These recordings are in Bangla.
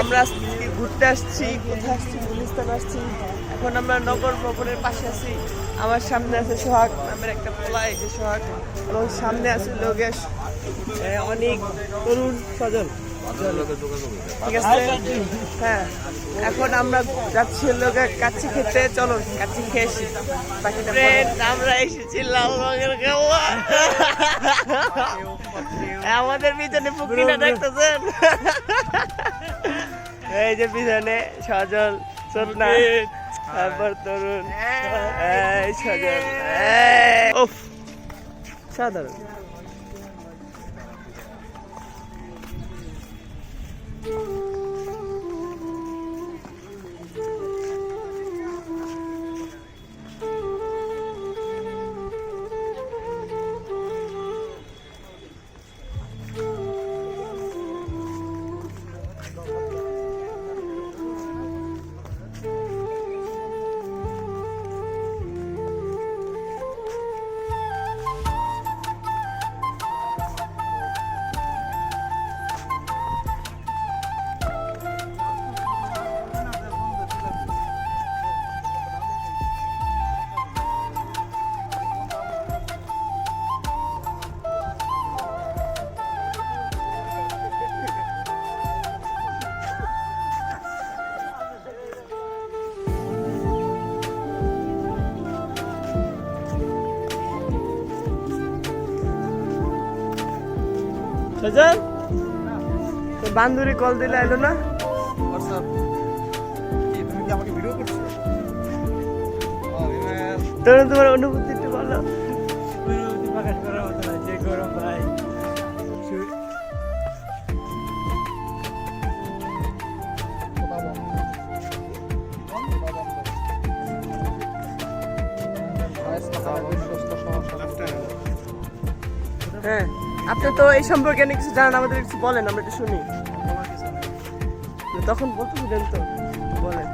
আমরা ঘুরতে আসছি কোথায় আসছি গুলিস্তান আসছি? এখন আমরা নগর ভবনের পাশে আছি। আমার সামনে আছে সোহাগ নামের একটা পোলা এই যে সোহাগ। এবং সামনে আছে লোকেশ অনেক তরুণ সজল। ঠিক আছে? হ্যাঁ এখন আমরা যাচ্ছি লোকে কাচ্চি খেতে। চলো কাচ্চি খেয়ে বাকিটা আমরা এসেছি লালবাগের গাওয়া। আমাদের পিছনে পুকুরিনা দেখতেছেন এই যে পিছনে সজল সোনা তারপর তরুণ। এই সজল। সাধারণ। সজল তোর বান্ধবী কল দিলে এলো না? হোয়াটসঅ্যাপ কি তুমি কি আমাকে ভিডিও করছ? ও বিমান তরুণ তোমার অনুভূতি একটু বলো। অনুভূতি প্রকাশ করার মতো না যে গরম ভাই। হ্যাঁ। আপনি তো এই সম্পর্কে অনেক কিছু জানেন আমাদের কিছু বলেন আমরা একটু শুনি। তখন বলতেছিলেন তো বলেন।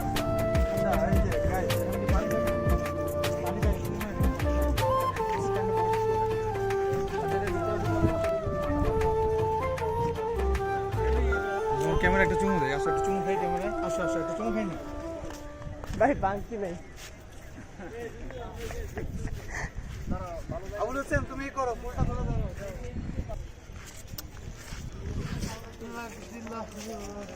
ক্যামেরা একটা চুমু দেয় আসো একটা চুমু খাই ক্যামেরা। আসো আসো একটা চুমু খাই না। ভাই বাংতি নেই আবুল হোসেন তুমি করো ফুলটা ধরে। ধরো